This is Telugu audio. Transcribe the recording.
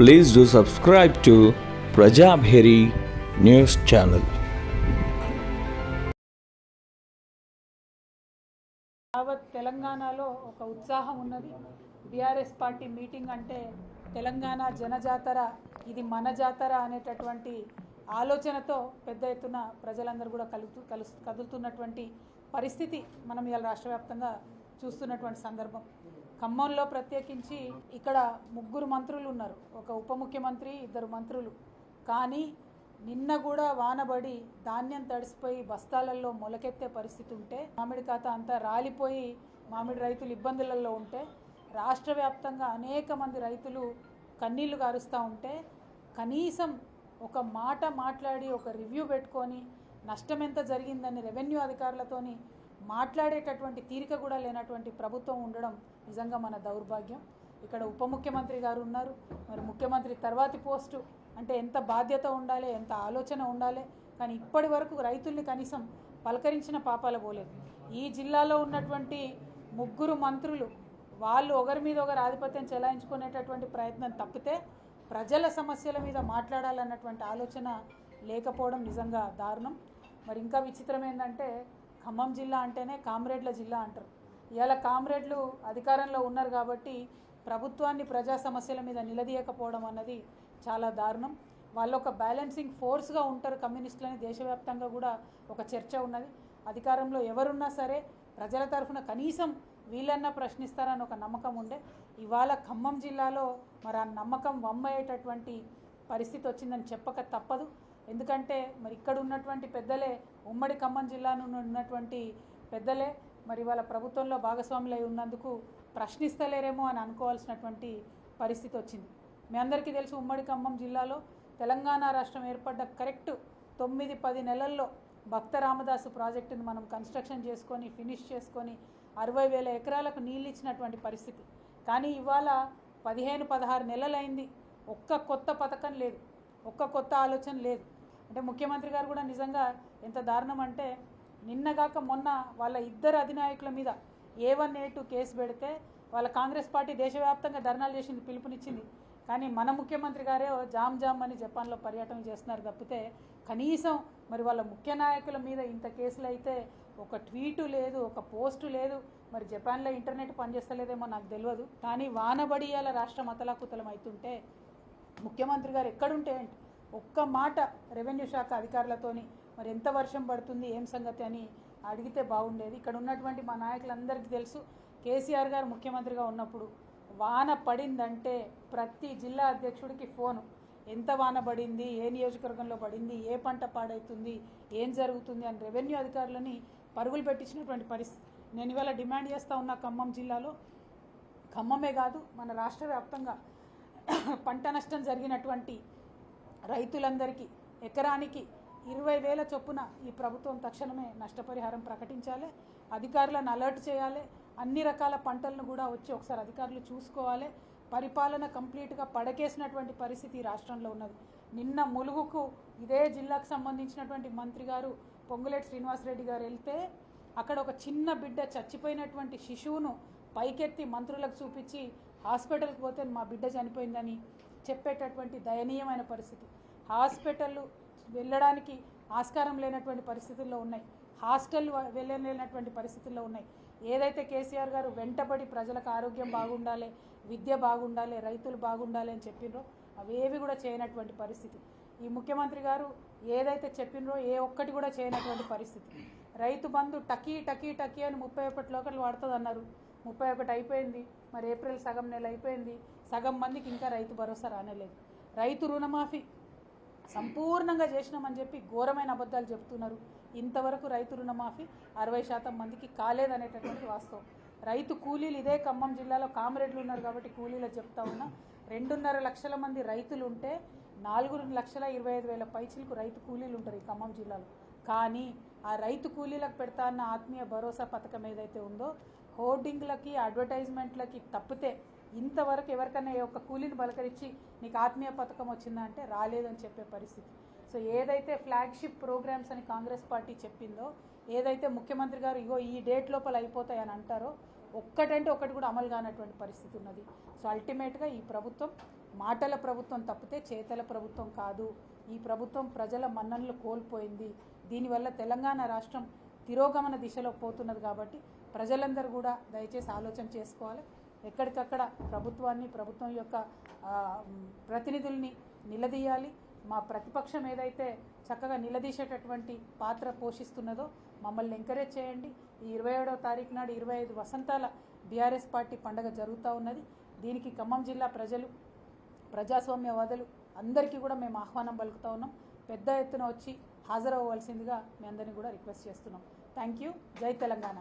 Please do subscribe to Prajabheri news channel. యావత్ తెలంగాణలో ఒక ఉత్సాహం ఉన్నది. బీఆర్ఎస్ పార్టీ మీటింగ్ అంటే తెలంగాణ జనజాతర ఇది మన జాతర అనేటటువంటి ఆలోచనతో పెద్ద ఎత్తున ప్రజలందరూ కూడా కలుతూ కలుసు కదులుతున్నటువంటి పరిస్థితి మనం ఇవాళ రాష్ట్ర వ్యాప్తంగా చూస్తున్నటువంటి సందర్భం. ఖమ్మంలో ప్రత్యేకించి ఇక్కడ ముగ్గురు మంత్రులు ఉన్నారు ఒక ఉప ముఖ్యమంత్రి ఇద్దరు మంత్రులు. కానీ నిన్న కూడా వానబడి ధాన్యం తడిసిపోయి బస్తాలలో మొలకెత్తే పరిస్థితి ఉంటే మామిడి ఖాత అంతా రాలిపోయి మామిడి రైతులు ఇబ్బందులలో ఉంటే రాష్ట్ర వ్యాప్తంగా అనేక మంది రైతులు కన్నీళ్ళు కారుస్తూ ఉంటే కనీసం ఒక మాట మాట్లాడి ఒక రివ్యూ పెట్టుకొని నష్టం ఎంత జరిగిందని రెవెన్యూ అధికారులతోని మాట్లాడేటటువంటి తీరిక కూడా లేనటువంటి ప్రభుత్వం ఉండడం నిజంగా మన దౌర్భాగ్యం. ఇక్కడ ఉప ముఖ్యమంత్రి గారు ఉన్నారు. మరి ముఖ్యమంత్రి తర్వాతి పోస్టు అంటే ఎంత బాధ్యత ఉండాలి ఎంత ఆలోచన ఉండాలి కానీ ఇప్పటి వరకు రైతుల్ని కనీసం పలకరించిన పాపాల పోలేదు ఈ జిల్లాలో ఉన్నటువంటి ముగ్గురు మంత్రులు వాళ్ళు ఒకరి మీద ఒకరు ఆధిపత్యం చెలాయించుకునేటటువంటి ప్రయత్నం తప్పితే ప్రజల సమస్యల మీద మాట్లాడాలన్నటువంటి ఆలోచన లేకపోవడం నిజంగా దారుణం. మరి ఇంకా విచిత్రం ఏంటంటే ఖమ్మం జిల్లా అంటేనే కామ్రేడ్ల జిల్లా అంటారు. ఇవాళ కామ్రేడ్లు అధికారంలో ఉన్నారు కాబట్టి ప్రభుత్వాన్ని ప్రజా సమస్యల మీద నిలదీయకపోవడం అన్నది చాలా దారుణం. వాళ్ళు ఒక బ్యాలెన్సింగ్ ఫోర్స్గా ఉంటారు కమ్యూనిస్టులని. దేశవ్యాప్తంగా కూడా ఒక చర్చ ఉన్నది. అధికారంలో ఎవరున్నా సరే ప్రజల తరఫున కనీసం వీళ్ళన్నా ప్రశ్నిస్తారని ఒక నమ్మకం ఉండే. ఇవాళ ఖమ్మం జిల్లాలో మరి ఆ నమ్మకం వమ్మయ్యేటటువంటి పరిస్థితి వచ్చిందని చెప్పక తప్పదు. ఎందుకంటే మరి ఇక్కడ ఉన్నటువంటి పెద్దలే ఉమ్మడి ఖమ్మం జిల్లాను ఉన్నటువంటి పెద్దలే మరి వాళ్ళ ప్రభుత్వంలో భాగస్వాములై ఉన్నందుకు ప్రశ్నిస్తలేరేమో అని అనుకోవాల్సినటువంటి పరిస్థితి వచ్చింది. మీ అందరికీ తెలుసు ఉమ్మడి ఖమ్మం జిల్లాలో తెలంగాణ రాష్ట్రం ఏర్పడ్డ కరెక్ట్ తొమ్మిది పది నెలల్లో భక్త రామదాసు ప్రాజెక్టును మనం కన్స్ట్రక్షన్ చేసుకొని ఫినిష్ చేసుకొని అరవై వేల ఎకరాలకు నీళ్ళు ఇచ్చినటువంటి పరిస్థితి. కానీ ఇవాళ పదిహేను పదహారు నెలలైంది. ఒక్క కొత్త పథకం లేదు. ఒక్క కొత్త ఆలోచన లేదు. అంటే ముఖ్యమంత్రి గారు కూడా నిజంగా ఎంత దారుణం అంటే నిన్నగాక మొన్న వాళ్ళ ఇద్దరు అధినాయకుల మీద A one A two case పెడితే వాళ్ళ కాంగ్రెస్ పార్టీ దేశవ్యాప్తంగా ధర్నాలు చేసింది పిలుపునిచ్చింది. కానీ మన ముఖ్యమంత్రి గారే జామ్ జామ్ అని జపాన్లో పర్యటన చేస్తున్నారు తప్పితే కనీసం మరి వాళ్ళ ముఖ్య నాయకుల మీద ఇంత కేసులు అయితే ఒక ట్వీటు లేదు ఒక పోస్టు లేదు మరి జపాన్లో ఇంటర్నెట్ పనిచేస్తలేదేమో నాకు తెలియదు. కానీ వానబడియాల రాష్ట్రం అతలాకుతలం అవుతుంటే ముఖ్యమంత్రి గారు ఎక్కడుంటే ఏంటి? ఒక్క మాట రెవెన్యూ శాఖ అధికారులతోని మరి ఎంత వర్షం పడుతుంది ఏం సంగతి అని అడిగితే బాగుండేది. ఇక్కడ ఉన్నటువంటి మా నాయకులందరికీ తెలుసు కేసీఆర్ గారు ముఖ్యమంత్రిగా ఉన్నప్పుడు వాన పడిందంటే ప్రతి జిల్లా అధ్యక్షుడికి ఫోను. ఎంత వాన పడింది ఏ నియోజకవర్గంలో పడింది ఏ పంట పాడవుతుంది ఏం జరుగుతుంది అని రెవెన్యూ అధికారులని పరుగులు పెట్టించినటువంటి పరిస్థితి. నేను ఇవాళ డిమాండ్ చేస్తూ ఉన్న ఖమ్మం జిల్లాలో. ఖమ్మమే కాదు మన రాష్ట్ర వ్యాప్తంగా పంట నష్టం జరిగినటువంటి రైతులందరికీ ఎకరానికి ఇరవై వేల చొప్పున ఈ ప్రభుత్వం తక్షణమే నష్టపరిహారం ప్రకటించాలి. అధికారులను అలర్ట్ చేయాలి. అన్ని రకాల పంటలను కూడా వచ్చి ఒకసారి అధికారులు చూసుకోవాలి. పరిపాలన కంప్లీట్గా పడకేసినటువంటి పరిస్థితి ఈ రాష్ట్రంలో ఉన్నది. నిన్న ములుగుకు ఇదే జిల్లాకు సంబంధించినటువంటి మంత్రి గారు పొంగులేటి శ్రీనివాసరెడ్డి గారు వెళ్తే అక్కడ ఒక చిన్న బిడ్డ చచ్చిపోయినటువంటి శిశువును పైకెత్తి మంత్రులకు చూపించి హాస్పిటల్కి పోతే మా బిడ్డ చనిపోయిందని చెప్పేటటువంటి దయనీయమైన పరిస్థితి. హాస్పిటల్ వెళ్ళడానికి ఆస్కారం లేనటువంటి పరిస్థితుల్లో ఉన్నాయి. హాస్టల్ వెళ్ళలేనటువంటి పరిస్థితుల్లో ఉన్నాయి. ఏదైతే కేసీఆర్ గారు వెంటబడి ప్రజలకు ఆరోగ్యం బాగుండాలి విద్య బాగుండాలి రైతులు బాగుండాలి అని చెప్పిండ్రో అవేవి కూడా చేయనటువంటి పరిస్థితి. ఈ ముఖ్యమంత్రి గారు ఏదైతే చెప్పినరో ఏ ఒక్కటి కూడా చేయనటువంటి పరిస్థితి. రైతు బంధు టకీ టకీ టకీ అని ముప్పై ఒకటి లోకల్ వాడుతుంది అన్నారు ముప్పై ఒకటి అయిపోయింది. మరి ఏప్రిల్ సగం నెల అయిపోయింది. సగం మందికి ఇంకా రైతు భరోసా రానేలేదు. రైతు రుణమాఫీ సంపూర్ణంగా చేసినామని చెప్పి ఘోరమైన అబద్ధాలు చెప్తున్నారు. ఇంతవరకు రైతు రుణమాఫీ అరవై శాతం మందికి కాలేదనేటటువంటి వాస్తవం. రైతు కూలీలు ఇదే ఖమ్మం జిల్లాలో కామరేడ్లు ఉన్నారు కాబట్టి కూలీలు చెప్తా ఉన్నా రెండున్నర లక్షల మంది రైతులు ఉంటే నాలుగు లక్షల ఇరవై ఐదు వేల పైచిలకు రైతు కూలీలు ఉంటారు ఈ ఖమ్మం జిల్లాలో. కానీ ఆ రైతు కూలీలకు పెడతా అన్న ఆత్మీయ భరోసా పథకం ఏదైతే ఉందో హోర్డింగ్లకి అడ్వర్టైజ్మెంట్లకి తప్పితే ఇంతవరకు ఎవరికైనా ఏ ఒక్క కూలీని బలకరించి నీకు ఆత్మీయ పథకం వచ్చిందా అంటే రాలేదని చెప్పే పరిస్థితి. సో ఏదైతే ఫ్లాగ్షిప్ ప్రోగ్రామ్స్ అని కాంగ్రెస్ పార్టీ చెప్పిందో ఏదైతే ముఖ్యమంత్రి గారు ఇగో ఈ డేట్ లోపల అయిపోతాయని అంటారో ఒక్కటంటే ఒకటి కూడా అమలు కానటువంటి పరిస్థితి ఉన్నది. సో అల్టిమేట్గా ఈ ప్రభుత్వం మాటల ప్రభుత్వం తప్పితే చేతల ప్రభుత్వం కాదు. ఈ ప్రభుత్వం ప్రజల మన్ననలు కోల్పోయింది. దీనివల్ల తెలంగాణ రాష్ట్రం తిరోగమన దిశలో పోతున్నది కాబట్టి ప్రజలందరూ కూడా దయచేసి ఆలోచన చేసుకోవాలి. ఎక్కడికక్కడ ప్రభుత్వాన్ని ప్రభుత్వం యొక్క ప్రతినిధుల్ని నిలదీయాలి. మా ప్రతిపక్షం ఏదైతే చక్కగా నిలదీసేటటువంటి పాత్ర పోషిస్తున్నదో మమ్మల్ని ఎంకరేజ్ చేయండి. ఈ ఇరవై ఏడవ తారీఖు నాడు ఇరవై ఐదు వసంతాల బీఆర్ఎస్ పార్టీ పండగ జరుగుతూ ఉన్నది. దీనికి ఖమ్మం జిల్లా ప్రజలు ప్రజాస్వామ్యవాదులు అందరికీ కూడా మేము ఆహ్వానం పలుకుతా ఉన్నాం. పెద్ద ఎత్తున వచ్చి హాజరవ్వవలసిందిగా మీ అందరినీ కూడా రిక్వెస్ట్ చేస్తున్నాం. థ్యాంక్ యూ జై తెలంగాణ.